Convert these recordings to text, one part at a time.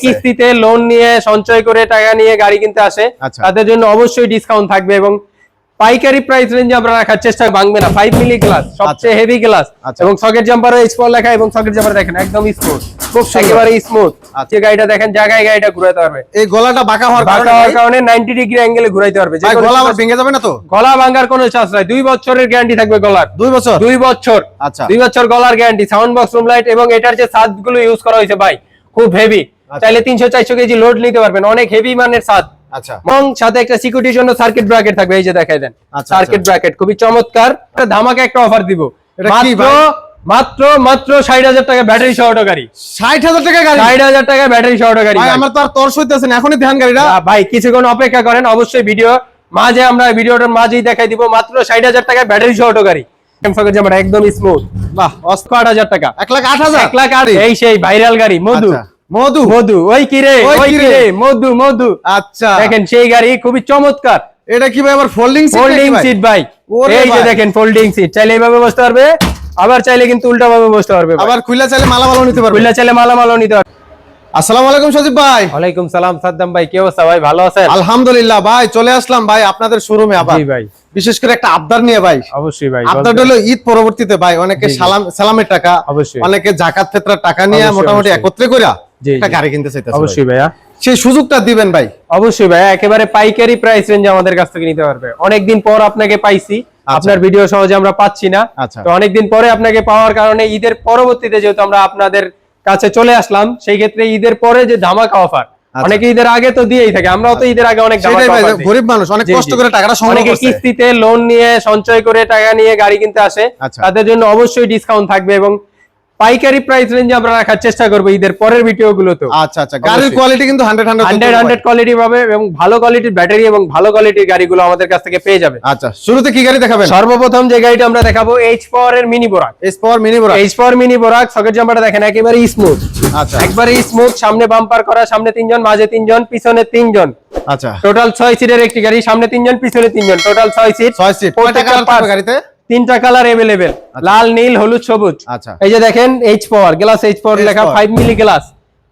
কিস্তিতে লোন নিয়ে সঞ্চয় করে টাকা নিয়ে গাড়ি কিনতে আসে আচ্ছা। তাদের জন্য অবশ্যই ডিসকাউন্ট থাকবে এবং পাইকারি প্রাইস রেঞ্জে আমরা রাখার চেষ্টা ভাঙবে না। ফাইভ মিলি গ্লাস সবচেয়ে হেভি গ্লাস আচ্ছা। এবং সকেট জাম্পার স্পর লেখা এবং সকেট জাম্পার দেখেন একদম স্মুথ খুব একেবারে স্মুথ আচ্ছা। যে গাড়িটা দেখেন জায়গায় গাড়িটা ঘুরাতে পারবে। এই গলাটা বাঁকা হওয়ার বাঁকা হওয়ার কারণে নাইনটি ডিগ্রি অ্যাঙ্গেলে ঘুরাইতে পারবে। যে গলা আবার ভেঙে যাবে না তো? গলা ভাঙার কোনো চান্স নাই। দুই বছরের গ্যারান্টি থাকবে গলার। দুই বছর? দুই বছর। আচ্ছা। দুই বছর গলার guarantee sound box room light এবং এটার যে ছাদগুলো ইউজ করা হয়েছে ভাই খুব হেভি। চাইলে তিনশো চারশো কেজি লোড নিতে পারবেন। অনেক হেভি মানের ছাদ আচ্ছা। এবং সাথে একটা সিকিউরিটির জন্য সার্কিট ব্র্যাকেট থাকবে এই যে দেখাই দেন। আচ্ছা, সার্কিট আচ্ছা। ব্র্যাকেট খুবই চমৎকার। একটা একটা অফার দিব। মাত্র? মাত্র মাত্র ষাট হাজার টাকা ব্যাটারি সহ গাড়ি। ষাট হাজার টাকা গাড়ি? ষাট হাজার টাকা ব্যাটারি সহ গাড়ি। আমার তো আর এখনই ধ্যান গাড়িটা। ভাই কিছুক্ষণ অপেক্ষা করেন অবশ্যই ভিডিও মাঝে আমরা ভিডিওটার মাঝেই দেখাই দিব মাত্র ষাট হাজার টাকা ব্যাটারি সহ গাড়ি। একদম স্মুথ বাহ আট হাজার টাকা। এক লাখ আট হাজার? এক লাখ আট এই সেই ভাইরাল গাড়ি মধু। আচ্ছা, মধু। মধু ওই কিরে ওই কিরে। মধু মধু। আচ্ছা। দেখেন সেই গাড়ি খুবই চমৎকার। এটা কি ভাই আবার ফোল্ডিং সিট ফোল্ডিং সিট ভাই? এই যে দেখেন ফোল্ডিং সিট চাইলে এইভাবে বসতে পারবে আবার চাইলে কিন্তু উল্টা ভাবে বসতে পারবে আবার খুলে চাইলে মালা ভালো নিতে পারবে। খুললে চাইলে মালামালও নিতে পারবে। আসসালামু আলাইকুম সজীব ভাই। ওয়ালাইকুম সালাম সাদ্দাম ভাই। কি অবস্থা ভাই? ভালো আছেন? আলহামদুলিল্লাহ ভাই চলে আসলাম ভাই আপনাদের শোরুমে আবার। জি ভাই। বিশেষ করে একটা আবদার নিয়ে ভাই। অবশ্যই ভাই বলতে- হলো ঈদ পরবর্তীতে ভাই অনেকে। সালাম সালামের টাকা অবশ্যই। অনেকে জাকাত ফেতরার টাকা নিয়ে মোটামুটি। একত্রে করে জি, একটা গাড়ি কিনতে চাইতেছে অবশ্যই ভাইয়া। সেই সুযোগটা দিবেন ভাই। অবশ্যই ভাই একেবারে পাইকারি প্রাইস রেঞ্জে আমাদের কাছ থেকে নিতে পারবে। অনেকদিন পর আপনাকে পাইছি আপনার ভিডিও সহজে আমরা পাচ্ছি না। আচ্ছা। তো অনেকদিন পরে আপনাকে পাওয়ার কারণে ঈদের পরবর্তীতে যেহেতু আমরা আপনাদের কাছে চলে আসলাম সেই ক্ষেত্রে ঈদের পরে যে ধামাকা অফার আচ্ছা। অনেকে ঈদের আগে তো দিয়েই থাকে আমরাও তো ঈদের আগে অনেক। গরিব মানুষ অনেক কষ্ট করে টাকাটা অনেকে কিস্তিতে লোন নিয়ে সঞ্চয় করে টাকা নিয়ে গাড়ি কিনতে আসে আচ্ছা। তাদের জন্য অবশ্যই ডিসকাউন্ট থাকবে এবং পাইকারি প্রাইস রেঞ্জে আমরা রাখার চেষ্টা করব ঈদের পরের ভিডিও গুলোতে আচ্ছা আচ্ছা গাড়ির কোয়ালিটি কিন্তু হান্ড্রেড হান্ড্রেড হান্ড্রেড কোয়ালিটি পাবে। এবং ভালো কোয়ালিটির ব্যাটারি এবং ভালো কোয়ালিটির গাড়িগুলো আমাদের কাছ থেকে পেয়ে যাবে। আচ্ছা শুরুতে কি গাড়ি দেখাবেন? সর্বপ্রথম যে গাড়িটা আমরা দেখাবো এইচ পাওয়ার এর মিনি বোরাক এইচ পাওয়ার মিনি বড় এইচ পাওয়ার মিনি বোরাক সকেট জাম্পারটা দেখেন একেবারে স্মুথ আচ্ছা। একবারে স্মুথ সামনে বাম্পার করা সামনে তিনজন মাঝে তিনজন পিছনে তিনজন। আচ্ছা। টোটাল ছয় সিটের একটি গাড়ি সামনে তিনজন পিছনে তিনজন। টোটাল ছয় সিট ছয় সিট গাড়িতে? তিনটা কালার এভেলেবেল লাল নীল হলুদ সবুজ। আচ্ছা। এই যে দেখেন H power glass H power লেখা five milli glass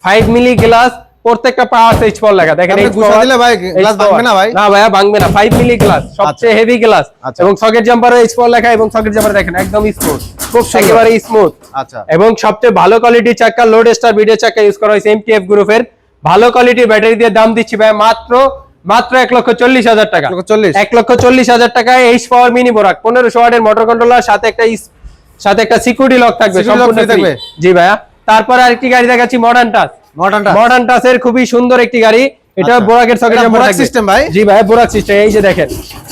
five milli glass প্রত্যেকটা পাওয়ার এইচ পাওয়ার লেখা। দেখেন গুছা power, দিলে ভাই, power। ভাঙবে না ভাই? না ভাইয়া ভাঙবে না। ফাইভ মিলি গ্লাস সবচেয়ে হেভি গ্লাস আচ্ছা। এবং সকেট জাম্পার এইচ পাওয়ার লেখা এবং সকেট জাম্পার দেখেন একদম স্মুথ খুব একেবারে স্মুথ আচ্ছা। এবং সবচেয়ে ভালো কোয়ালিটির চাকা লোড স্টার ভিডিও চাকা ইউজ করা হয়েছে এমটিএফ গ্রুপের ভালো কোয়ালিটির ব্যাটারি দিয়ে দাম দিচ্ছি ভাই মাত্র মাত্র এক লক্ষ চল্লিশ হাজার টাকা। এক লক্ষ চল্লিশ? হাজার টাকায় এইচ পাওয়ার মিনি বোরাক পনেরোশো ওয়ার্ডের মোটর কন্ট্রোলার সাথে একটা সাথে একটা সিকিউরিটি লক থাকবে সম্পূর্ণ থাকবে? জি ভাইয়া। তারপরে আরেকটি গাড়ি দেখাচ্ছি মডার্ন টাচ মডার্নটা মডার্ন টাসের খুবই সুন্দর একটি গাড়ি। এটা আচ্ছা। বোরাকের সকেট জাম্পার বোরাক ভাই? জি ভাই বোরাক সিস্টেম এই যে দেখেন।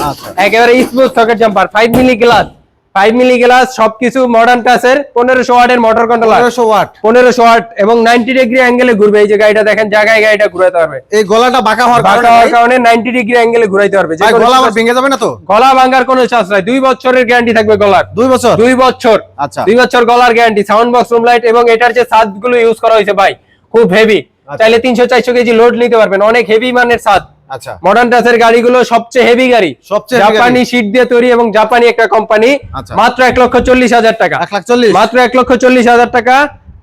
আচ্ছা। একেবারে smooth socket jumper five milli glass five milli glass সবকিছু মডার্ন টাচের পনেরোশো ওয়াটের মোটর কন্ট্রোলার পনেরোশো ওয়াট পনেরোশো ওয়াট এবং নাইনটি ডিগ্রি অ্যাঙ্গেলে ঘুরবে। এই যে গাড়িটা দেখেন জায়গায় গাড়িটা ঘুরাতে পারবে এই গলাটা বাঁকা হওয়ার বাঁকা কারণে হওয়ার কারণে নাইনটি ডিগ্রি অ্যাঙ্গেলে ঘুরাইতে পারবে ভাই গলা আবার ভেঙে যাবে না তো? গলা ভাঙার কোনো চান্স নাই। দুই বছরের গ্যারান্টি থাকবে গলার। দুই বছর? দুই বছর। আচ্ছা। দুই বছর গলার guarantee sound box room light এবং এটার যে ছাদগুলো ইউজ করা হয়েছে ভাই খুব হেভি। চাইলে তিনশো চারশো কেজি লোড নিতে পারবেন। অনেক হেভি মানের ছাদ আচ্ছা। মডার্ন টাচের গাড়িগুলো সবচেয়ে হেভি গাড়ি। সবচেয়ে জাপানি শীট দিয়ে তৈরি এবং জাপানি একটা কোম্পানি আচ্ছা। মাত্র এক লক্ষ চল্লিশ হাজার টাকা। এক লাখ চল্লিশ? মাত্র এক লক্ষ চল্লিশ হাজার টাকা।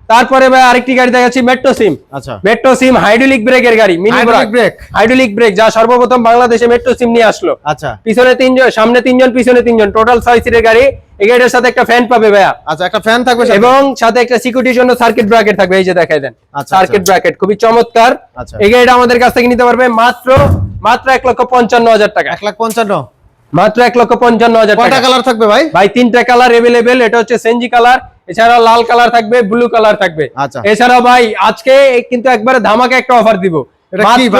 তারপরে ভাই আরেকটি গাড়ি দেখাচ্ছি মেট্রো সিম আচ্ছা। মেট্রো সিম হাইড্রোলিক ব্রেকের গাড়ি মিনি brake? হাইড্রোলিক ব্রেক যা সর্বপ্রথম বাংলাদেশে মেট্রো সিম নিয়ে আসলো। আচ্ছা। পিছনে তিনজন সামনে তিনজন পিছনে তিনজন টোটাল ছয় সিটের গাড়ি। এই গাড়িটার সাথে একটা ফ্যান পাবে ভাইয়া। আচ্ছা একটা ফ্যান থাকবে এবং সাথে একটা সিকিউরিটির জন্য সার্কিট ব্র্যাকেট থাকবে এই যে দেখাই দেন। আচ্ছা, সার্কিট আচ্ছা। ব্র্যাকেট খুবই চমৎকার। আচ্ছা। এই গাড়িটা আমাদের কাছ থেকে নিতে পারবে মাত্র মাত্র এক লক্ষ পঞ্চান্ন হাজার টাকা। এক লাখ পঞ্চান্ন। মাত্র এক লক্ষ পঞ্চান্ন হাজার টাকা। কালার থাকবে ভাই? ভাই তিনটা কালার এভেলেবেল এটা হচ্ছে সেঞ্জি কালার এছাড়াও লাল কালার থাকবে ব্লু কালার থাকবে। আচ্ছা। এছাড়াও ভাই আজকে কিন্তু একবারে ধামাকা একটা অফার দিব। মাত্র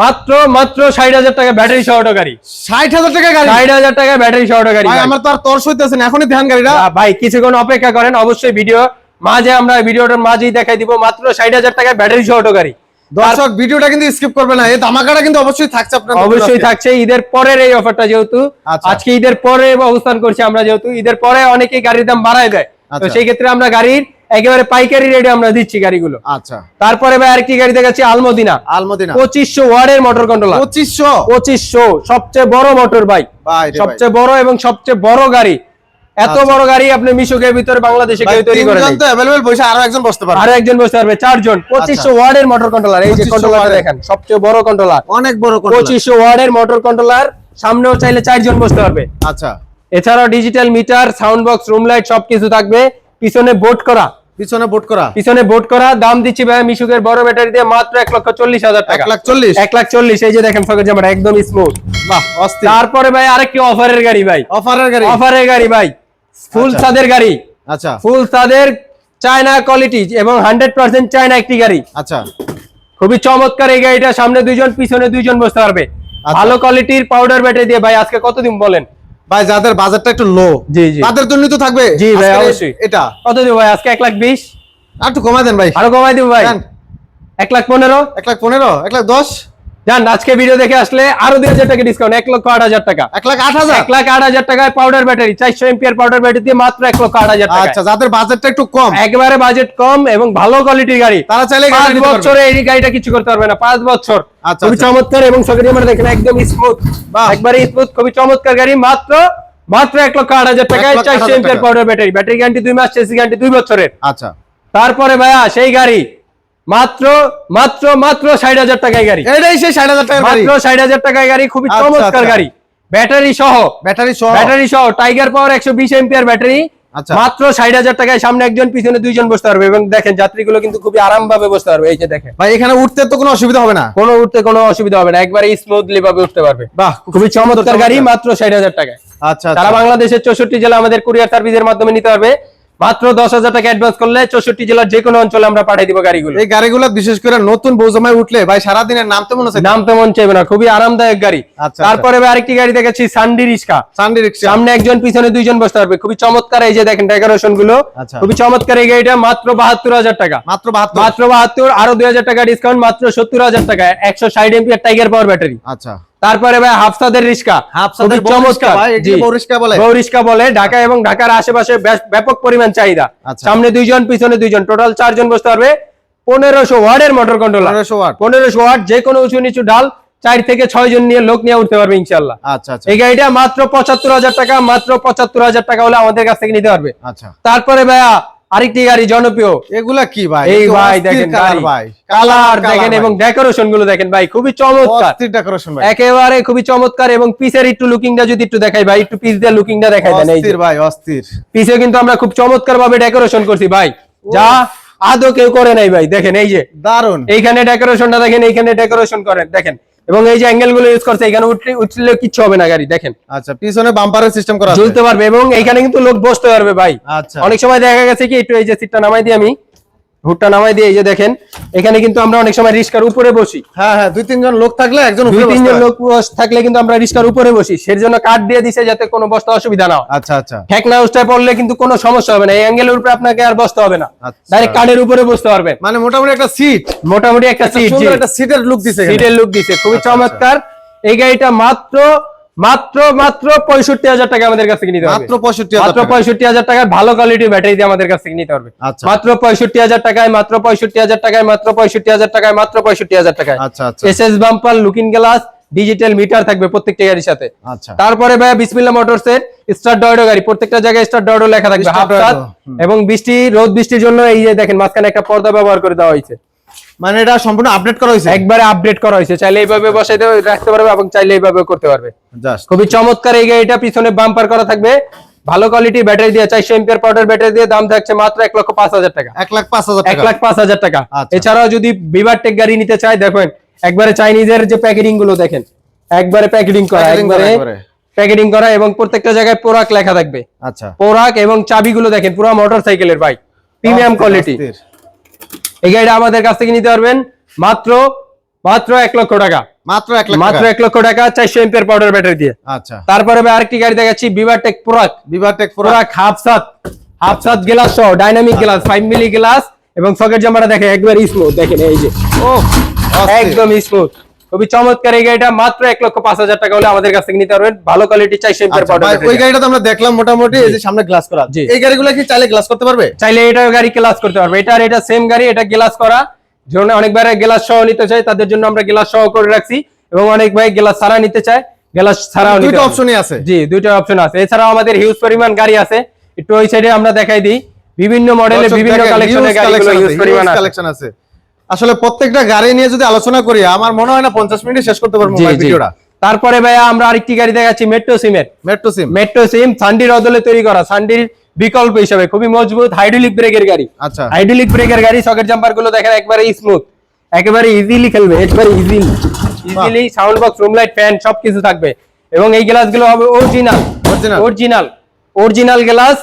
মাত্র মাত্র ষাট হাজার টাকা ব্যাটারি সহ গাড়ি। ষাট হাজার টাকা গাড়ি? ষাট হাজার টাকা ব্যাটারি সহ গাড়ি। আমার তো আর তর সইতেছে না এখনই ধ্যান গাড়িটা। ভাই কিছুক্ষণ অপেক্ষা করেন অবশ্যই ভিডিও মাঝে আমরা ভিডিওটার মাঝেই দেখাই দিব মাত্র ষাট হাজার টাকা ব্যাটারি সহ গাড়ি দর্শক ভিডিওটা কিন্তু স্কিপ করবে না এই ধামাকাটা কিন্তু অবশ্যই থাকছে আপনার অবশ্যই থাকছে ঈদের পরের এই অফারটা যেহেতু আচ্ছা। আজকে ঈদের পরে অবস্থান করছি আমরা যেহেতু ঈদের পরে অনেকেই গাড়ির দাম বাড়ায় দেয়। তো আচ্ছা। সেই ক্ষেত্রে আমরা গাড়ির একেবারে পাইকারি রেটে আমরা দিচ্ছি গাড়িগুলো। আচ্ছা। তারপরে ভাই আরেকটি গাড়ি দেখাচ্ছি আলমদিনা। আলমদিনা। পঁচিশশো ওয়ার্ডের মোটর কন্ট্রোলার পঁচিশশো? পঁচিশশো সবচেয়ে বড় মোটর ভাই। সবচেয়ে বড় এবং সবচেয়ে বড় গাড়ি। এত আচ্ছা। বড় গাড়ি আপনি মিশুকের ভিতরে বাংলাদেশে কেউ তৈরি করে নাই। তো অ্যাভেলেবেল বসে আরও একজন বসতে পারে আরও একজন বসতে পারবে চারজন। পঁচিশশো ওয়ার্ডের মোটর কন্ট্রোলার এই যে 2500 কন্ট্রোলার দেখেন সবচেয়ে বড় কন্ট্রোলার অনেক বড় controller। পঁচিশশো ওয়ার্ডের মোটর কন্ট্রোলার সামনেও চাইলে চারজন বসতে পারবে। আচ্ছা। এছাড়াও digital meter sound box room light সবকিছু থাকবে। পিছনে বোট করা। পিছনে বোট করা। পিছনে বোট করা। দাম দিচ্ছি ভাই মিশুকের বড় ব্যাটারি দিয়ে মাত্র এক লক্ষ চল্লিশ হাজার এক টাকা লাখ চল্লিশ। এক লাখ চল্লিশ এই যে দেখেন জামাটা একদম স্মুথ বাহ তারপরে ভাই আরেকটি অফারের গাড়ি ভাই। অফারের গাড়ি? অফারের গাড়ি ভাই। ফুল আচ্ছা। সাদের গাড়ি। আচ্ছা। ফুল সাদের চায়না কোয়ালিটি এবং হান্ড্রেড পার্সেন্ট চায়না একটি গাড়ি। আচ্ছা। খুবই চমৎকার এই গাড়িটা সামনে দুইজন পিছনে দুইজন বসতে পারবে। আচ্ছা। ভালো কোয়ালিটির পাউডার ব্যাটারি দিয়ে ভাই আজকে কতদিন বলেন? ভাই যাদের বাজারটা একটু লো জি, জি। তাদের জন্য তো থাকবে। জি ভাই, অবশ্যই। এটা। কত দিব ভাই আজকে এক লাখ বিশ? আর একটু কমাই দেন ভাই। আরও কমাই দিব ভাই। দেন। এক লাখ পনেরো? এক লাখ পনেরো এক লাখ দশ? জান আজকে ভিডিও দেখে আসলে আরও দুই হাজার টাকা ডিসকাউন্ট এক লক্ষ আট হাজার টাকা। এক লাখ আট হাজার? এক লাখ আট হাজার টাকায় পাউডার ব্যাটারি চারশো M P R powder battery দিয়ে মাত্র এক লক্ষ আট হাজার আচ্ছা যাদের বাজেটটা একটু কম। একবারে বাজেট কম এবং ভালো কোয়ালিটির গাড়ি। তারা চাইলে পাঁচ বছরে এই গাড়িটা কিছু করতে পারবে না পাঁচ বছর। আচ্ছা, খুবই আচ্ছা। চমৎকার এবং সকেটি আমরা দেখেন একদম স্মুথ একবারে স্মুথ খুবই চমৎকার গাড়ি মাত্র মাত্র এক লক্ষ আট হাজার টাকায় চারশো M P R powder battery battery guarantee দুই মাস চেসি গ্যারান্টি দুই বছরের। আচ্ছা। তারপরে ভাইয়া সেই গাড়ি মাত্র মাত্র মাত্র ষাট হাজার টাকায় গাড়ি। এটাই সেই ষাট হাজার টাকার গাড়ি। মাত্র ষাট হাজার টাকায় গাড়ি খুবই আচ্ছা, চমৎকার আচ্ছা। গাড়ি। ব্যাটারি সহ। ব্যাটারি সহ। ব্যাটারি সহ টাইগার পাওয়ার একশো বিশ এমপিআর ব্যাটারি। আচ্ছা। মাত্র ষাট হাজার টাকায় সামনে একজন পিছনে দুইজন বসতে পারবে। এবং দেখেন যাত্রীগুলো কিন্তু খুবই আরাম ভাবে বসতে পারবে। এই যে দেখেন। ভাই এখানে উঠতে তো কোনো অসুবিধা হবে না? কোনো উঠতে কোনো অসুবিধা হবে না। একবারে স্মুথলি ভাবে উঠতে পারবে। বাহ খুবই চমৎকার গাড়ি মাত্র ষাট হাজার টাকায়। আচ্ছা সারা বাংলাদেশের চৌষট্টি জেলা আমাদের কুরিয়ার সার্ভিসের মাধ্যমে নিতে পারবে। মাত্র দশ হাজার টাকা অ্যাডভান্স করলে চৌষট্টি জেলার যে কোনো অঞ্চলে আমরা পাঠিয়ে দিব গাড়িগুলো। এই গাড়িগুলো বিশেষ করে নতুন বৌজমায় উঠলে ভাই সারাদিনের নাম তো মনে হচ্ছে নাম তো মন চাইবে না খুবই আরামদায়ক গাড়ি। আচ্ছা, তারপরে আরেকটি গাড়ি দেখেছি সান্ডি রিক্সা সানডি রিক্সা সামনে একজন পিছনে দুইজন বসতে পারবে। খুবই চমৎকার এই যে দেখেন ডেকোরেশনগুলো আচ্ছা। খুবই চমৎকার এই গাড়িটা মাত্র বাহাত্তর হাজার টাকা। মাত্র বাহাত্তর? মাত্র বাহাত্তর আরও দুই হাজার টাকা ডিসকাউন্ট মাত্র সত্তর হাজার টাকা। একশো ষাট এমপিআর টাইগার পাওয়ার ব্যাটারি আচ্ছা। তারপরে ভাই হাফসাদের রিক্সা হাফসাদের চমৎকার। বউ বলে? ঢাকা এবং ঢাকার আশেপাশে ব্যাপক পরিমাণ চাহিদা। আচ্ছা। সামনে দুইজন পিছনে দুইজন। টোটাল চারজন বসতে পারবে। পনেরোশো ওয়ার্ডের মোটর কন্ট্রোলার পনেরোশো ওয়াট যে কোনো উঁচু নিচু ডাল চার থেকে ছয় জন নিয়ে লোক নিয়ে উঠতে পারবে ইনশাল্লাহ আচ্ছা আচ্ছা। এই গাড়িটা মাত্র পঁচাত্তর হাজার টাকা মাত্র পঁচাত্তর হাজার টাকা হলে আমাদের কাছ থেকে নিতে পারবে। আচ্ছা। তারপরে ভাইয়া আরেকটি গাড়ি জনপ্রিয়। এগুলা কি ভাই? এই ভাই দেখেন ভাই। কালার দেখেন এবং ডেকোরেশনগুলো দেখেন ভাই খুবই চমৎকার। ডেকোরেশন ভাই। একেবারে খুবই চমৎকার এবং পিসের একটু লুকিংটা যদি একটু দেখাই ভাই একটু পিস দিয়ে লুকিংটা দেখাই দেন অস্থির ভাই অস্থির। পিসে কিন্তু আমরা খুব চমৎকার ভাবে ডেকোরেশন করছি ভাই। যা আদৌ কেউ করে নাই ভাই দেখেন এই যে। দারুণ এইখানে ডেকোরেশনটা দেখেন এইখানে ডেকোরেশন করেন দেখেন। এবং এই যে অ্যাঙ্গেলগুলো ইউজ করছে এখানে উঠলে উঠলে কিচ্ছু হবে না গাড়ি দেখেন। আচ্ছা পিছনে বাম্পারের সিস্টেম করা আছে। ঝুলতে পারবে এবং এখানে কিন্তু লোক বসতে পারবে ভাই। আচ্ছা। অনেক সময় দেখা গেছে কি একটু এই যে সিটটা নামাই দিই আমি। হুটটা নামাই দিয়ে এই যে দেখেন এখানে কিন্তু আমরা অনেক সময় রিস্কার উপরে বসি। হ্যাঁ হ্যাঁ দুই তিনজন লোক থাকলে একজন দুই তিনজন লোক থাকলে কিন্তু আমরা রিস্কার উপরে বসি। সেই জন্য কাঠ দিয়ে দিছে যাতে কোনো বসতে অসুবিধা না হয়। আচ্ছা আচ্ছা। ঠেকনা উস্টায় পড়লে কিন্তু কোনো সমস্যা হবে না। এই অ্যাঙ্গেলের উপরে আপনাকে আর বসতে হবে না। আচ্ছা। ডাইরেক্ট কাঠের উপরে বসতে পারবেন। মানে মোটামুটি একটা সিট মোটামুটি একটা সিট সুন্দর একটা সিটের লুক দিছে। সিটের লুক দিছে। খুবই আচ্ছা, চমৎকার। এই গাড়িটা মাত্র মাত্র মাত্র পঁয়ষট্টি হাজার টাকা আমাদের কাছ নিতে মাত্র পঁয়ষট্টি মাত্র। পঁয়ষট্টি হাজার টাকায় ভালো কোয়ালিটির ব্যাটারি দিয়ে আমাদের কাছ নিতে পারবে। আচ্ছা। মাত্র পঁয়ষট্টি হাজার টাকায় মাত্র পঁয়ষট্টি হাজার টাকায় মাত্র পঁয়ষট্টি হাজার টাকায় মাত্র পঁয়ষট্টি হাজার টাকায়। S S bumper looking glass digital meter থাকবে প্রত্যেকটা গাড়ির সাথে। আচ্ছা। তারপরে ভাইয়া বিসমিল্লা মোটরস এর স্টার ডয়ডো গাড়ি প্রত্যেকটা জায়গায় স্টার ডয়ডো লেখা থাকবে হাফ এবং বৃষ্টি রোদ বৃষ্টির জন্য এই যে দেখেন মাঝখানে একটা পর্দা ব্যবহার করে দেওয়া হয়েছে। মানে এটা সম্পূর্ণ আপডেট করা হয়েছে? একবারে আপডেট করা হয়েছে। চাইলে এইভাবে বসাইতে রাখতে পারবে এবং চাইলে এইভাবে করতে পারবে। জাস্ট খুবই চমৎকার এই গাড়িটা পিছনে বাম্পার করা থাকবে। ভালো কোয়ালিটি ব্যাটারি দিয়ে চারশো এমপিয়ার পাউডার ব্যাটারি দিয়ে দাম থাকছে মাত্র এক লক্ষ পাঁচ হাজার টাকা। এক লাখ পাঁচ হাজার এক টাকা লাখ পাঁচ হাজার টাকা। আচ্ছা। এছাড়াও যদি বিভার টেক গাড়ি নিতে চায় দেখেন একবারে চাইনিজের যে প্যাকেটিংগুলো দেখেন একবারে প্যাকেটিং করা একবারে। প্যাকেটিং করা এবং প্রত্যেকটা জায়গায় পোরাক লেখা থাকবে। আচ্ছা। পোরাক এবং চাবিগুলো দেখেন পুরো মোটর সাইকেলের বাইক প্রিমিয়াম কোয়ালিটি। এই গাড়িটা আমাদের কাছ থেকে নিতে পারবেন মাত্র মাত্র এক লক্ষ টাকা। মাত্র এক লক্ষ মাত্র এক লক্ষ টাকা চারশো এম্পিয়ার পাউডার ব্যাটারি দিয়ে। আচ্ছা। তারপরে আমি আরেকটি গাড়ি দেখাচ্ছি বিভার টেক পোরাক বিভার টেক পুরো হাফ সাত হাফ সাত গ্লাস সহ dynamic glass five milli glass এবং সকেট জামাটা দেখে একবার স্মুথ দেখেন এই যে। ও একদম স্মুথ খুবই চমৎকার এই গাড়িটা মাত্র এক লক্ষ পাঁচ হাজার টাকা হলে আমাদের কাছ থেকে নিতে পারবেন। ভালো কোয়ালিটি চারশো এমপিয়ার আচ্ছা, পাউডার ওই গাড়িটা তো আমরা দেখলাম মোটামুটি এই যে সামনে গ্লাস করা। এই গাড়িগুলো কি চাইলে গ্লাস করতে পারবে? চাইলে এটা গাড়ি গ্লাস করতে পারবে। এটা আর এটা সেম গাড়ি এটা গ্লাস করা। যেমন অনেকবার গ্লাস সহ নিতে চাই তাদের জন্য আমরা গ্লাস সহ করে রাখছি এবং অনেক ভাই গ্লাস ছাড়া নিতে চায়। গ্লাস ছাড়াও পারবে। অপশনই আছে। জি দুইটা অপশন আছে। এছাড়াও আমাদের হিউজ পরিমাণ গাড়ি আছে। একটু ওই সাইডে আমরা দেখাই দিই। বিভিন্ন মডেলের বিভিন্ন কালেকশনের গাড়িগুলো ইউজ পরিমাণ কালেকশন আছে। আসলে প্রত্যেকটা গাড়ি নিয়ে যদি আলোচনা করি আমার মনে হয় না পঞ্চাশ মিনিটে শেষ করতে পারব। ভিডিওটা। তারপরে ভাইয়া আমরা আরেকটি গাড়ি দেখাচ্ছি মেট্রো সিমের মেট্রো সিম মেট্রো সিম সান্ডির অদলে তৈরি করা সান্ডির বিকল্প হিসাবে খুবই মজবুত হাইড্রোলিক ব্রেকের গাড়ি। আচ্ছা। হাইড্রোলিক ব্রেকের গাড়ি সকেট জাম্পারগুলো দেখেন একবারে স্মুথ একেবারে ইজিলি খেলবে একবারে easily easily sound box room light fan সবকিছু থাকবে। এবং এই গ্লাসগুলো হবে original Original? Original original glass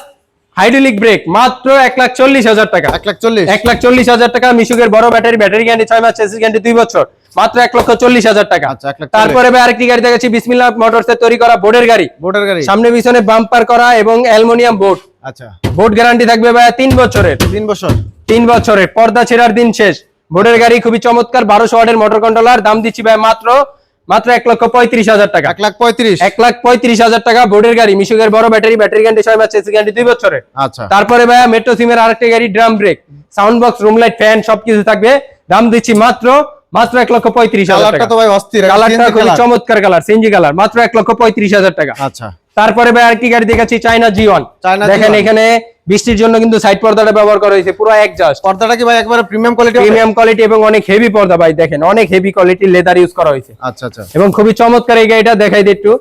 hydraulic brake মাত্র এক লাখ চল্লিশ হাজার টাকা। এক লাখ চল্লিশ। এক লাখ চল্লিশ হাজার টাকা মিশুকের বড় ব্যাটারি ব্যাটারি গ্যারান্টি ছয় মাস চেসিস গ্যারান্টি দুই বছর। মাত্র এক লক্ষ চল্লিশ হাজার টাকা। আচ্ছা, তারপরে আরেকটি গাড়ি দেখাচ্ছি বিসমিল্লাহ মোটরস এর তৈরি করা বোর্ডের গাড়ি। বোটের গাড়ি। সামনে পিছনে বাম্পার করা এবং অ্যালুমিনিয়াম বোর্ড আচ্ছা। বোর্ড গ্যারান্টি থাকবে ভাই তিন বছরের। তিন বছর। তিন বছরের পর্দা ছেড়ার দিন শেষ। বোর্ডের গাড়ি খুবই চমৎকার বারোশো ওয়াটের মোটর কন্ট্রোলার দাম দিচ্ছি ভাই মাত্র মাত্র এক লক্ষ পঁয়ত্রিশ হাজার টাকা। এক লাখ পঁয়ত্রিশ। এক লাখ পঁয়ত্রিশ হাজার টাকা বোর্ডের গাড়ি মিশুকের বড় ব্যাটারি ব্যাটারি গ্যান্ডি ছয় মাস এসি গ্যান্ডি দুই বছরের। আচ্ছা। তারপরে ভাইয়া মেট্রো সিমের আরেকটা গাড়ি drum brake sound box room light fan সবকিছু থাকবে। দাম দিচ্ছি মাত্র মাত্র এক লক্ষ পঁয়ত্রিশ হাজার টাকা। তো ভাই অস্থির কালারটা খুবই চমৎকার কালার সিঞ্জি কালার মাত্র এক লক্ষ পঁয়ত্রিশ হাজার টাকা। আচ্ছা। তারপরে ভাই আরেকটি গাড়ি দেখাচ্ছি চাইনা জি ওয়ান চায়না দেখেন এখানে বৃষ্টির জন্য কিন্তু সাইড পর্দাটা ব্যবহার করা হয়েছে পুরো এক জাস্ট পর্দাটা কি ভাই একবারে প্রিমিয়াম কোয়ালিটি প্রিমিয়াম কোয়ালিটি এবং অনেক হেভি পর্দা ভাই দেখেন অনেক হেভি কোয়ালিটি লেদার ইউজ করা হয়েছে। আচ্ছা আচ্ছা। এবং খুবই চমৎকার এই গাড়িটা দেখাই দিই একটু।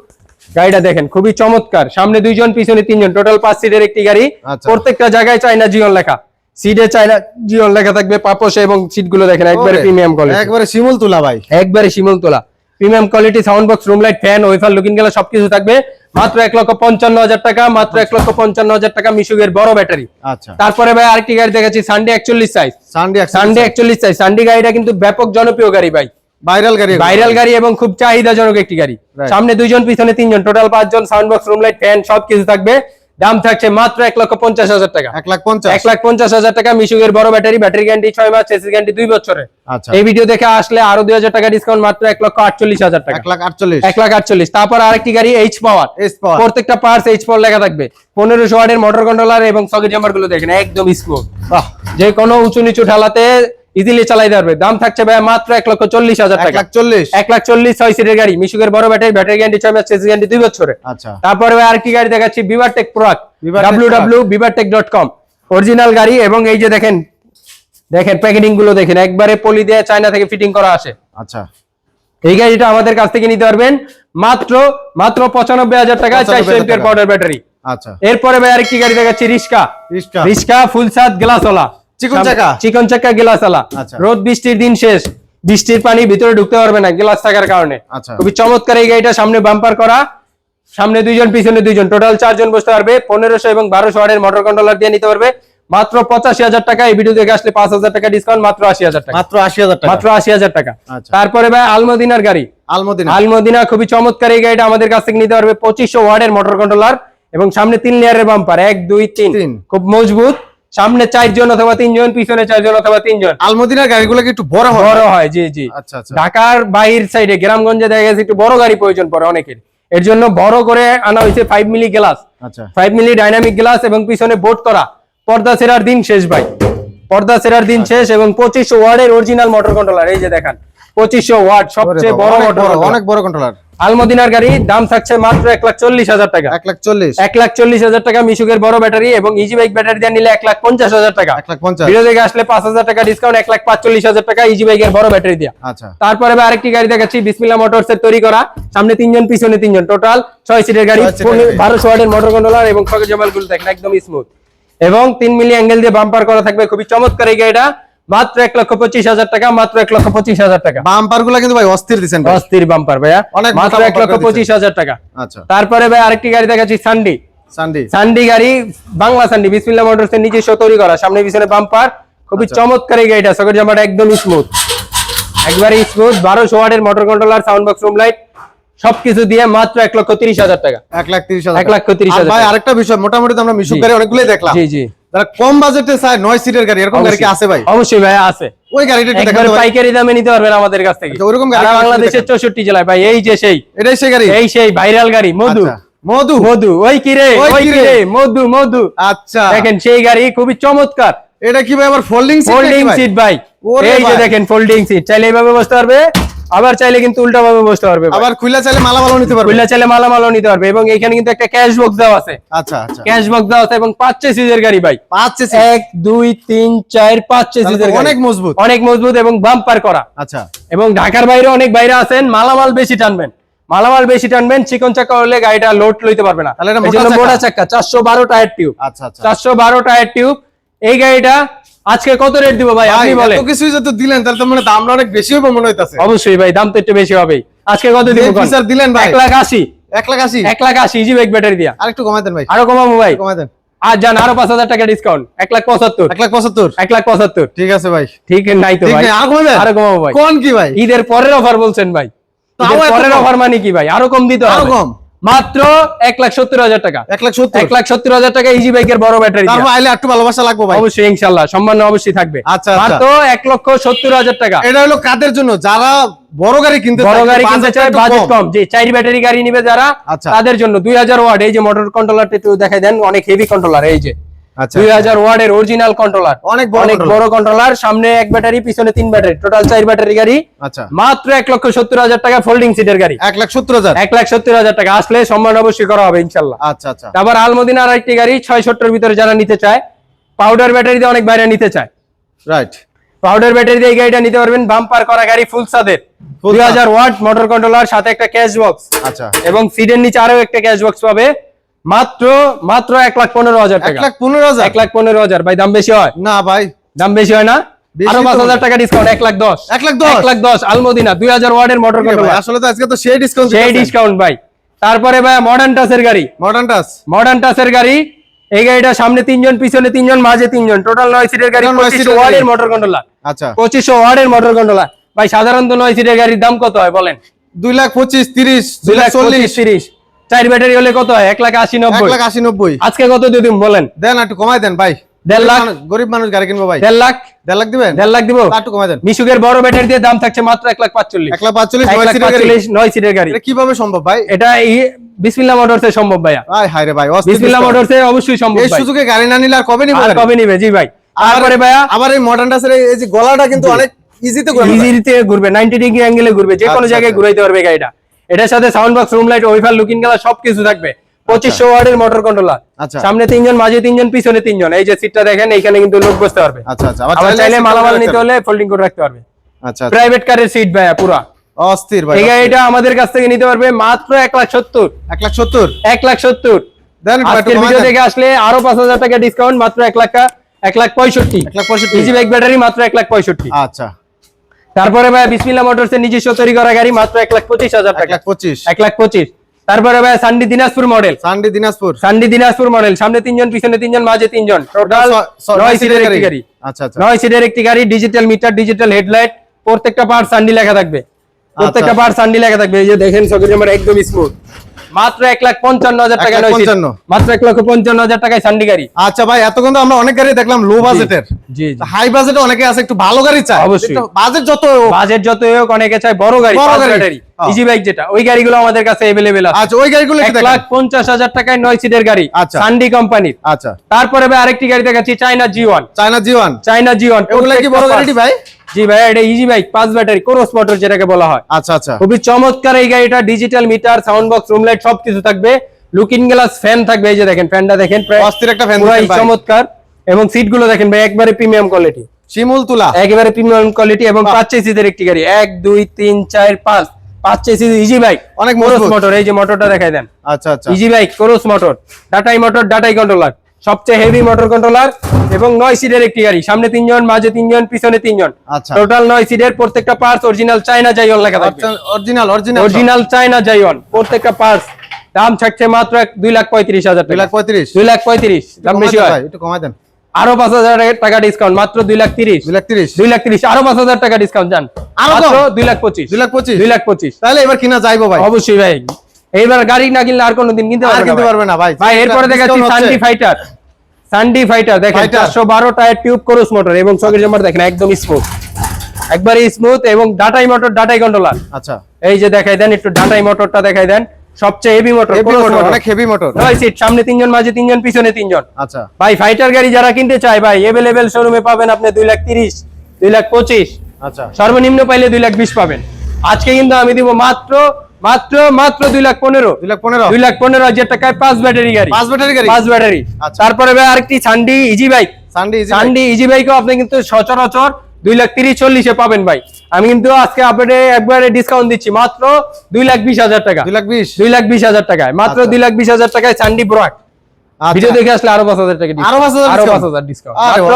গাড়িটা দেখেন খুবই চমৎকার। সামনে দুইজন পিছনে তিনজন টোটাল পাঁচ সিটের একটি গাড়ি। আচ্ছা। প্রত্যেকটা জায়গায় চাইনা জিওন লেখা। সিটে চাইনা জিওন লেখা থাকবে পাপোশে এবং সিটগুলো দেখেন একবারে প্রিমিয়াম কোয়ালিটি একবারে শিমুল তুলা ভাই। একবারে শিমুল তোলা। Premium quality sound box room light fan wafer looking গেলা সবকিছু থাকবে। মাত্র এক লক্ষ পঞ্চান্ন হাজার টাকা মাত্র এক লক্ষ পঞ্চান্ন হাজার টাকা মিশুকের বড় ব্যাটারি। আচ্ছা। তারপরে ভাই আরেকটি গাড়ি দেখাচ্ছি সানডে একচল্লিশ সাইজ সানডে সানডে একচল্লিশ সাইজ সানডে গাড়িটা কিন্তু ব্যাপক জনপ্রিয় গাড়ি ভাই। ভাইরাল গাড়ি ভাইরাল গাড়ি এবং খুব চাহিদাজনক একটি গাড়ি। সামনে দুইজন পিছনে তিনজন টোটাল পাঁচজন sound box room light fan সবকিছু থাকবে। দাম থাকছে মাত্র এক লক্ষ পঞ্চাশ হাজার টাকা। এক লাখ পঞ্চাশ। এক লাখ পঞ্চাশ হাজার টাকা মিশুকের বড় ব্যাটারি ব্যাটারি গ্যারান্টি ছয় মাস এসি গ্যারান্টি দুই বছরের আচ্ছা। এই ভিডিও দেখে আসলে আরও দুই হাজার টাকা ডিসকাউন্ট মাত্র এক লক্ষ আটচল্লিশ হাজার টাকা। এক লাখ আটচল্লিশ। এক লাখ আটচল্লিশ। তারপর আরেকটি গাড়ি এইচ পাওয়ার প্রত্যেকটা পার্স এইচ পাওয়ার লেখা থাকবে। পনেরোশো ওয়ার্ডের মোটর কন্ট্রোলার এবং সকেট জাম্পারগুলো দেখেন একদম স্মুথ যে কোনো উঁচু নিচু ঠেলাতে ইজিলি চালাইতে পারবে দাম থাকছে ভাই মাত্র এক লক্ষ চল্লিশ হাজার টাকা। চল্লিশ? এক লাখ চল্লিশ ছয় সিটের গাড়ি মিশুকের বড় ব্যাটারি ব্যাটারি গ্যারান্টি ছয় মাস চেসি গ্যারান্টি দুই বছরে আচ্ছা। তারপরে ভাই আরেকটি গাড়ি দেখাচ্ছি বিভারটেক Vivartech ডাব্লিউ ডাব্লিউ বিভারটেক ডট কম অরিজিনাল গাড়ি এবং এই যে দেখেন দেখেন প্যাকেটিংগুলো দেখেন একবারে পলি দিয়ে চায়না থেকে ফিটিং করা আসে আচ্ছা। এই গাড়িটা আমাদের কাছ থেকে নিতে পারবেন। মাত্র মাত্র পঁচানব্বই হাজার টাকা 95,000 চারশো এমপিয়ার পাউডার ব্যাটারি আচ্ছা। এরপরে ভাই আরেকটি গাড়ি দেখাচ্ছি রিস্কা রিস্কা রিস্কা ফুল সাত গ্লাসওয়ালা চিকন চাকা? চিকন চাকা গ্লাসওয়ালা আচ্ছা। রোদ বৃষ্টির দিন শেষ। বৃষ্টির পানি ভিতরে ঢুকতে পারবে না গ্লাস থাকার কারণে। আচ্ছা। খুবই চমৎকার এই গাড়িটা সামনে বাম্পার করা। সামনে দুইজন পিছনে দুইজন। টোটাল চারজন বসতে পারবে। পনেরোশো এবং বারোশো ওয়াটের মোটর কন্ট্রোলার দিয়ে নিতে পারবে। মাত্র পঁচাশি হাজার টাকা এই ভিডিও দেখে আসলে পাঁচ হাজার টাকা ডিসকাউন্ট মাত্র আশি হাজার টাকা। মাত্র আশি হাজার টাকা। মাত্র আশি হাজার টাকা। আচ্ছা। তারপরে ভাই আলমদিনার গাড়ি। আলমদিনা। আলমদিনা খুবই চমৎকার এই গাড়িটা আমাদের কাছ থেকে নিতে পারবে। পঁচিশশো ওয়ার্ডের মোটর কন্ট্রোলার এবং সামনে তিন লেয়ারের বাম্পার এক দুই তিন। খুব মজবুত। সামনে চারজন অথবা তিনজন পিছনে চারজন অথবা তিনজন। আলমদিনার গাড়িগুলো একটু বড় হয়। বড় হয় জি জি। আচ্ছা আচ্ছা। ঢাকার বাইর সাইডে গ্রামগঞ্জে দেখা গেছে একটু বড় গাড়ি প্রয়োজন পড়ে অনেকের। এর জন্য বড় করে আনা হয়েছে ফাইভ মিলি গ্লাস আচ্ছা। ফাইভ মিলি ডাইনামিক গ্লাস এবং পিছনে বোর্ড করা। পর্দা সেরার দিন শেষ ভাই। পর্দা সেরার দিন শেষ এবং পঁচিশশো ওয়ার্ডের অরিজিনাল মোটর কন্ট্রোলার এই যে দেখান পঁচিশশো ওয়াট ওরে সবচেয়ে বড় মোটর অনেক বড় কন্ট্রোলার আলমদিনার গাড়ি দাম থাকছে মাত্র এক লাখ চল্লিশ হাজার টাকা। এক লাখ চল্লিশ। এক লাখ চল্লিশ হাজার টাকা মিশুকের বড় ব্যাটারি এবং ইজি বাইক ব্যাটারি দিয়ে নিলে এক লাখ পঞ্চাশ হাজার টাকা। এক লাখ পঞ্চাশ। দেখে আসলে পাঁচ হাজার টাকা ডিসকাউন্ট এক লাখ পাঁচচল্লিশ হাজার টাকা ইজি বাইকের বড় ব্যাটারি দিয়া। আচ্ছা। তারপরে আরেকটি গাড়ি দেখাচ্ছি বিসমিল্লা মোটরস এর তৈরি করা। সামনে তিনজন পিছনে তিনজন। টোটাল ছয় সিটের গাড়ি। বারোশো ওয়াটের মোটর কন্ট্রোলার এবং সকেট জামালগুলো দেখেন একদম স্মুথ এবং তিন মিলি অ্যাঙ্গেল দিয়ে বাম্পার করা থাকবে খুবই চমৎকার এই গাড়িটা। মাত্র এক লক্ষ পঁচিশ হাজার টাকা মাত্র এক লক্ষ পঁচিশ হাজার টাকা। বাম্পারগুলা কিন্তু ভাই অস্থির দিচ্ছেন অস্থির বাম্পার ভাইয়া। মাত্র এক লক্ষ পঁচিশ হাজার টাকা। আচ্ছা। তারপরে ভাই আরেকটি গাড়ি দেখাচ্ছি সানডি সানডি সানডি গাড়ি বাংলা সানডি বিসমিল্লা মোটরস এর নিজস্ব তৈরি করা। সামনে পিছনে বাম্পার খুবই আচ্ছা। চমৎকার এই গাড়িটা। সকেট জামাটা একদম স্মুথ একবারে স্মুথ বারোশো ওয়াটের motor controller sound box room light সবকিছু দিয়ে মাত্র এক লক্ষ তিরিশ হাজার টাকা। এক লাখ তিরিশ হাজার এক লাখ তিরিশ হাজার। আরেকটা বিষয় মোটামুটি আমরা মিশুক। গাড়ি অনেকগুলোই দেখলাম। জি জি। যারা কম বাজেটে চায় নয় সিটের গাড়ি এরকম গাড়ি কি আছে ভাই? অবশ্যই ভাই আছে। ওই গাড়িটা একবারে পাইকারি দামে নিতে পারবেন আমাদের কাছ থেকে। আচ্ছা, ওইরকম গাড়ি বাংলাদেশের দেখান। চৌষট্টি জেলায় ভাই এই যে সেই। এটাই সেই গাড়ি? এই সেই ভাইরাল গাড়ি মধু। আচ্ছা, মধু। মধু ওই কিরে ওই ওই কিরে। কিরে মধু মধু। আচ্ছা। দেখেন সেই গাড়ি খুবই চমৎকার। এটা কি ভাই আবার ফোল্ডিং সিট ফোল্ডিং সিট ভাই? এই যে দেখেন ফোল্ডিং সিট চাইলে এইভাবে বসতে পারবে। আবার চাইলে কিন্তু উল্টা ভাবে বসতে পারবে আবার খুলে চাইলে মালা ভালো নিতে পারবে। খুলনা চাইলে মালামালও নিতে পারবে এবং এখানে কিন্তু একটা ক্যাশ বক্স দেওয়া আছে। আচ্ছা আচ্ছা। ক্যাশ বক্স দেওয়া আছে এবং পাঁচ চেসিজের গাড়ি ভাই। পাঁচ চেসি এক দুই তিন চার পাঁচ তাহলে চেসিজের গাড়ি। অনেক মজবুত। অনেক মজবুত এবং বাম্পার করা। আচ্ছা। এবং ঢাকার বাইরে অনেক বাইরে আছেন মালামাল বেশি টানবেন। মালামাল বেশি টানবেন চিকন চাকা হলে গাড়িটা লোড লইতে পারবে না। তাহলে এটা মোটা চাকা? চারশো বারো টায়ার টিউব। আচ্ছা আচ্ছা। চারশো বারো টায়ার টিউব। এই গাড়িটা আজকে কত রেট দিব ভাই? আপনি বলেন। এত কিছুই যত দিলেন তাহলে তো মানে দামটা অনেক বেশি হবে মনে হইতাছে? অবশ্যই ভাই দাম তো একটু বেশি হবেই। আজকে কত দিব ফিচার দিলেন ভাই। এক লাখ আশি। এক লাখ আশি? এক লাখ আশি ইজি বাইক ব্যাটারি দিয়া। আর একটু কমাই দেন ভাই। আরও কমাবো ভাই। কমাই দেন। আর যান আরও পাঁচ হাজার টাকা ডিসকাউন্ট এক লাখ পঁচাত্তর। এক লাখ পঁচাত্তর? এক লাখ পঁচাত্তর। ঠিক আছে ভাই। ঠিক নাই তো ভাই। আর কমাবেন? আরও কমাবো ভাই। কোন কি ভাই? ঈদের পরের অফার বলছেন ভাই। ঈদের পরের অফার মানে কি ভাই? আরও কম দিতে হবে। আরও কম? মাত্র এক লাখ সত্তর হাজার টাকা। এক লাখ সত্তর। এক লাখ সত্তর হাজার টাকা ইজি বাইকের বড় ব্যাটারি আইলে একটু ভালোবাসা লাগবো ভাই। অবশ্যই ইনশাল্লাহ সম্মান অবশ্যই থাকবে। আচ্ছা, আচ্ছা। মাত্র এক লক্ষ সত্তর হাজার টাকা। এটা হলো কাদের জন্য? যারা বড় গাড়ি কিনতে বড় গাড়ি কিন্তু কিনতে চায় বাজেট কম। কম। যে চার ব্যাটারি গাড়ি নিবে যারা আচ্ছা। তাদের জন্য দুই হাজার ওয়াট এই যে মোটর কন্ট্রোলারটা একটু দেখাই দেন অনেক হেভি কন্ট্রোলার এই যে। দুই হাজার ওয়ার্ডের অরিজিনাল কন্ট্রোলার অনেক অনেক বড় কন্ট্রোলার সামনে এক ব্যাটারি পিছনে তিন ব্যাটারি। টোটাল চার ব্যাটারি গাড়ি। আচ্ছা। মাত্র এক লক্ষ সত্তর হাজার টাকা ফোল্ডিং সিটের গাড়ি। এক লাখ সত্তর হাজার। এক লাখ সত্তর হাজার টাকা। আসলে সম্মান অবশ্যই করা হবে ইনশাল্লাহ। আচ্ছা আচ্ছা। তারপর গাড়ি ছয় সত্তর ভিতরে যারা নিতে চায় পাউডার ব্যাটারি দিয়ে অনেক বাইরে নিতে চায়। রাইট পাউডার ব্যাটারি দিয়ে এই গাড়িটা নিতে পারবেন। বাম্পার করা গাড়ি ফুল সাদের। Full দুই হাজার ওয়াট মোটর কন্ট্রোলার সাথে একটা ক্যাশ বক্স আচ্ছা। এবং সিটের নিচে আরও একটা ক্যাশ বক্স পাবে। মাত্র মাত্র এক লাখ পনেরো হাজার এক লাখ পনেরো হাজার? এক লাখ পনেরো হাজার। ভাই দাম বেশি হয়? না ভাই। দাম বেশি হয় না? বেশি আরও পাঁচ হাজার টাকা ডিসকাউন্ট এক লাখ দশ। এক লাখ দশ? এক লাখ দশ আলমদিনা দুই হাজার ওয়ার্ডের মোটর ঠিক আছে ভাই, কন্ট্রোলার আসলে তো আজকে তো সেই ডিসকাউন্ট সেই ডিসকাউন্ট ভাই। তারপরে ভাই মডার্ন টাচের গাড়ি। মডার্ন টাচ মডার্ন টাচের গাড়ি। এই গাড়িটা সামনে তিনজন পিছনে তিনজন মাঝে তিনজন। টোটাল নয় সিটের গাড়ি পঁচিশশো ওয়ার্ডের গাড়ি। মোটর কন্ট্রোলার আচ্ছা। পঁচিশশো ওয়ার্ডের মোটর কন্ট্রোলার ভাই সাধারণত নয় সিটের গাড়ির দাম কত হয় বলেন? দুই লাখ পঁচিশ তিরিশ দুই লাখ চল্লিশ। তিরিশ। চার ব্যাটারি হলে কত হয়? এক লাখ আশি নব্বই? লাখ আশি নব্বই। আজকে কত দিয়ে দিন বলেন? দেন একটু কমাই দেন ভাই। দেড় লাখ? গরিব মানুষ- গাড়ি কিনবো ভাই। দেড় লাখ? দেড় লাখ দিবেন? দেড় লাখ দিব? একটু কমাই দেন। মিশুকের বড় ব্যাটারি দিয়ে দাম থাকছে মাত্র এক লাখ পাঁচচল্লিশ। এক লাখ পাঁচচল্লিশ নয় সিটের গাড়ি। পাঁচচল্লিশ নয় সিটের গাড়ি। এটা কীভাবে সম্ভব ভাই? এটা মোটরসে সম্ভব ভাইয়া। হায় রে ভাই মোটরসে অবশ্যই সম্ভব এই সুযোগে গাড়ি না নিলে আর কবে নিবো কবে নিবে? জি ভাই। তারপরে ভাইয়া আবার এই মডার্ন টাচের এই- এই যে গলাটা কিন্তু অনেক ইজিতে ঘুরবে 90 ডিগ্রি অ্যাঙ্গেলে ঘুরবে যে কোনো আচ্ছা, জায়গায় আচ্ছা। ঘুরাইতে পারবে গাড়িটা। এটার সাথে sound box room light wifi looking glass সবকিছু থাকবে। পঁচিশশো ওয়ার্ডের মোটর কন্ট্রোলার আচ্ছা। সামনে তিনজন মাঝে তিনজন পিছনে তিনজন। এই যে সিটটা দেখেন এখানে কিন্তু লোক বসতে পারবে। আচ্ছা আচ্ছা। আবার চাইলে মালামাল নিতে হলে ফোল্ডিং করে রাখতে পারবে। আচ্ছা আচ্ছা। প্রাইভেট কারের সিট ভাইয়া পুরা। অস্থির ভাই এই আমাদের কাছ থেকে নিতে পারবে মাত্র এক লাখ সত্তর। এক লাখ সত্তর? এক লাখ ভিডিও থেকে আসলে আরও পাঁচ হাজার টাকা ডিসকাউন্ট মাত্র এক লাখ এক লাখ পঁয়ষট্টি। এক লাখ পঁয়ষট্টি। ব্যাটারি মাত্র এক লাখ পঁয়ষট্টি। আচ্ছা। তারপরে ভাই বিসমিল্লা মোটরস এর নিজস্ব তৈরি করা গাড়ি মাত্র এক লাখ পঁচিশ হাজার টাকা। পঁচিশ। এক লাখ পঁচিশ। তারপরে ভাই Sunday Dinajpur model Sunday Dinajpur. Sunday Dinajpur model সামনে তিনজন পিছনে তিনজন মাঝে তিনজন। টোটাল নয় সিটের একটি গাড়ি। আচ্ছা আচ্ছা। নয় সিটের একটি গাড়ি ডিজিটাল মিটার ডিজিটাল হেডলাইট প্রত্যেকটা পার্ট সান্ডি লেখা থাকবে। প্রত্যেকটা আচ্ছা। পার্ট সান্ডি লেখা থাকবে। এই যে দেখেন সকেট নাম্বার একদম স্মুথ মাত্র এক লাখ পঞ্চান্ন হাজার টাকা। পঞ্চান্ন। মাত্র এক লক্ষ পঞ্চান্ন হাজার টাকায় সান্ডি গাড়ি। আচ্ছা ভাই এতক্ষণ তো আমরা অনেক গাড়ি দেখলাম লো বাজেটের জি হাই বাজেটে অনেকে আছে একটু ভালো গাড়ি চায়। অবশ্যই। বাজেট যত বাজেট যত হোক অনেকে চায় বড় গাড়ি বড় গাড়ি। হ্যাঁ। ইজি বাইক যেটা ওই গাড়িগুলো আমাদের কাছে আছে। আচ্ছা ওই গাড়িগুলো এক একটু লাখ পঞ্চাশ হাজার টাকায় নয় সিটের গাড়ি আচ্ছা। সান্ডি কোম্পানির আচ্ছা। তারপরে ভাই আরেকটি গাড়ি দেখাচ্ছি China G one China G one China G one এগুলা কি বড় গাড়ি ভাই? জি ভাই এটা ইজি বাইক পাঁচ ব্যাটারি কোরস মোটর যেটাকে বলা হয়। আচ্ছা আচ্ছা। খুবই চমৎকার এই গাড়িটা digital meter sound box room light সবকিছু থাকবে। লুকিং গ্লাস ফ্যান থাকবে এই যে দেখেন ফ্যানটা দেখেন অস্থির একটা ফ্যান ভাই। চমৎকার। এবং সিটগুলো দেখেন ভাই একবারে প্রিমিয়াম কোয়ালিটি শিমুল তুলা। একেবারে প্রিমিয়াম কোয়ালিটি এবং পাঁচ চেসিদের একটি গাড়ি। এক দুই তিন চার পাঁচ। পাঁচ চেসিস ইজি বাইক অনেক মোটর এই যে মোটরটা দেখাই দেন। আচ্ছা আচ্ছা। ইজি বাইক কোরস মোটর ডাটাই মোটর ডাটাই কন্ট্রোলার সবচেয়ে হেভি মোটর কন্ট্রোলার এবং নয় সিটের একটি গাড়ি। সামনে তিনজন মাঝে তিনজন পিছনে তিনজন। আচ্ছা। টোটাল নয় সিটের প্রত্যেকটা পার্টস অরিজিনাল চায়না জাইওন লেখা থাকবে। অরিজিনাল অরিজিনাল অরিজিনাল চায়না জাইওন প্রত্যেকটা পার্টস দাম থাকছে মাত্র দুই লাখ পঁয়ত্রিশ হাজার দুই লাখ পঁয়ত্রিশ। দুই লাখ পঁয়ত্রিশ। দাম বেশি হয়। একটু কমাই দেন। আরও পাঁচ হাজার টাকা ডিসকাউন্ট মাত্র দুই লাখ তিরিশ। দুই লাখ তিরিশ। দুই লাখ তিরিশ। আরও পাঁচ হাজার টাকা ডিসকাউন্ট যান আরও দুই লাখ পঁচিশ। দুই লাখ পঁচিশ। দুই লাখ পঁচিশ। তাহলে এবার কিনা যাইবো ভাই। অবশ্যই ভাই। এইবার গাড়ি না কিনলে আর কোনোদিন কিনতে পারবে না কিনতে পারবে না ভাই। ভাই এরপরে দেখাচ্ছি সানডি ফাইটার সানডি ফাইটার দেখেন Fighter। চারশো বারো টায়ার টিউব ক্রস মোটর এবং সকেট জাম্পার দেখেন একদম স্মুথ একবারে স্মুথ এবং ডাটাই মোটর ডাটাই কন্ট্রোলার আচ্ছা। এই যে দেখাই দেন একটু ডাটাই মোটরটা দেখাই দেন। সবচেয়ে হেভি মোটর অনেক হেভি মোটর নয় সিট সামনে তিনজন মাঝে তিনজন পিছনে তিনজন। আচ্ছা। ভাই ফাইটার গাড়ি যারা কিনতে চায় ভাই এভেলেবেল শোরুমে পাবেন আপনি দুই লাখ তিরিশ দুই লাখ পঁচিশ। আচ্ছা। সর্বনিম্ন পাইলে দুই লাখ বিশ পাবেন। আজকে কিন্তু আমি দিব মাত্র মাত্র মাত্র দুই লাখ পনেরো দুই লাখ পনেরো দুই লাখ পনেরো হাজার টাকায় পাঁচ ব্যাটারি গাড়ি পাঁচ ব্যাটারি গাড়ি পাঁচ ব্যাটারি আচ্ছা। তারপরে ভাই আরেকটি Sunday easy bike Sunday easy Sunday easy বাইকও আপনি কিন্তু সচরাচর দুই লাখ তিরিশ চল্লিশে পাবেন ভাই আমি কিন্তু আজকে আপনাদের একবারে ডিসকাউন্ট দিচ্ছি মাত্র দুই লাখ বিশ হাজার টাকা দুই লাখ বিশ দুই লাখ বিশ হাজার টাকায় মাত্র আচ্ছা। দুই লাখ বিশ হাজার টাকায় সান্ডি ব্রক আচ্ছা। ভিডিও দেখে আসলে আরও পাঁচ হাজার টাকা। আরও 5,000 আরও পাঁচ হাজার ডিসকাউন্ট মাত্র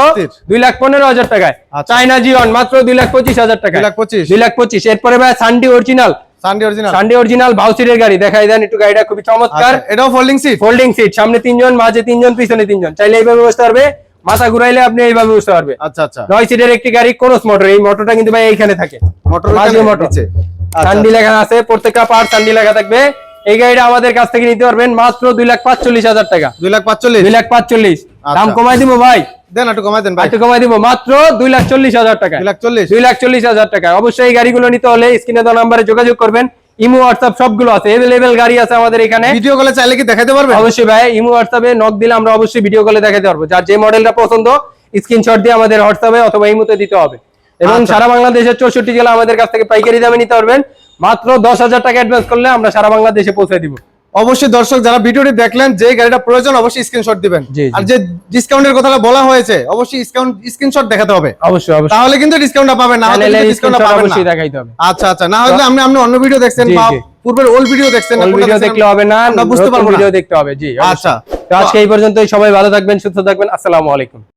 দুই লাখ পনেরো হাজার টাকায় আচ্ছা। চাইনা জিওন মাত্র দুই লাখ পঁচিশ হাজার টাকা দুই লাখ পঁচিশ। দুই লাখ পঁচিশ এরপরে ভাই Sunday original Sunday original Sunday original ভাউসিটের গাড়ি। দেখাই দেন একটু গাড়িটা খুবই চমৎকার। এটাও ফোল্ডিং সিট ফোল্ডিং সিট সামনে তিনজন মাঝে তিনজন পিছনে তিনজন। চাইলে এইভাবে বসতে পারবে। মাথা ঘুরাইলে আপনি এইভাবে বসতে পারবে। আচ্ছা আচ্ছা। নয় সিটের একটি গাড়ি কোরস মোটর এই মোটরটা কিন্তু ভাই এইখানে থাকে। মোটর আচ্ছা, লেখা আছে প্রত্যেকটা পার্ট সান্ডি লেখা থাকবে। এই গাড়িটা আমাদের কাছ থেকে নিতে পারবেন মাত্র দুই লাখ পাঁচচল্লিশ হাজার টাকা। দুই লাখ পাঁচচল্লিশ? দুই লাখ পাঁচচল্লিশ। আচ্ছা। দাম কমাই দিব ভাই। দেন একটু কমাই দেন ভাই। একটু কমাই দিব মাত্র দুই লাখ চল্লিশ হাজার টাকা দুই লাখ চল্লিশ। দুই লাখ চল্লিশ হাজার টাকা অবশ্যই এই গাড়িগুলো নিতে হলে স্ক্রিনে দেওয়া নাম্বারে যোগাযোগ করবেন। ইমো হোয়াটসঅ্যাপ সবগুলো আছে। এভেলেবেল গাড়ি আছে আমাদের এখানে। ভিডিও কলে চাইলে কি দেখাতে পারবেন? অবশ্যই ভাই ইমো হোয়াটসঅ্যাপে নক দিলে আমরা অবশ্যই ভিডিও কলে দেখাতে পারব। যার যে মডেলটা পছন্দ স্ক্রিনশট দিয়ে আমাদের হোয়াটসঅ্যাপে অথবা ইমোতে দিতে হবে। এবং আচ্ছা। সারা বাংলাদেশের চৌষট্টি জেলা আমাদের কাছ থেকে পাইকারি দামে নিতে পারবেন। মাত্র দশ হাজার টাকা অ্যাডভান্স করলে আমরা সারা বাংলাদেশে পৌঁছে দিব। অবশ্যই দর্শক যারা ভিডিওটি দেখলেন যে গাড়িটা প্রয়োজন অবশ্যই স্ক্রিনশট দিবেন। আর যে ডিসকাউন্টের কথাটা বলা হয়েছে অবশ্যই ডিসকাউন্ট স্ক্রিনশট দেখাতে হবে। অবশ্যই অবশ্যই। তাহলে কিন্তু ডিসকাউন্টটা পাবেন না হলে ডিসকাউন্টটা পাবেন অবশ্যই না দেখাইতে হবে। আচ্ছা আচ্ছা। না হলে আপনি আপনি অন্য ভিডিও দেখছেন বা পূর্বের ওল্ড ভিডিও দেখছেন না, ভিডিও দেখলে হবে না আমরা বুঝতে পারব ভিডিও দেখতে হবে। জি আচ্ছা। তো আজকে এই পর্যন্তই। সবাই ভালো থাকবেন সুস্থ থাকবেন। আসসালামু আলাইকুম।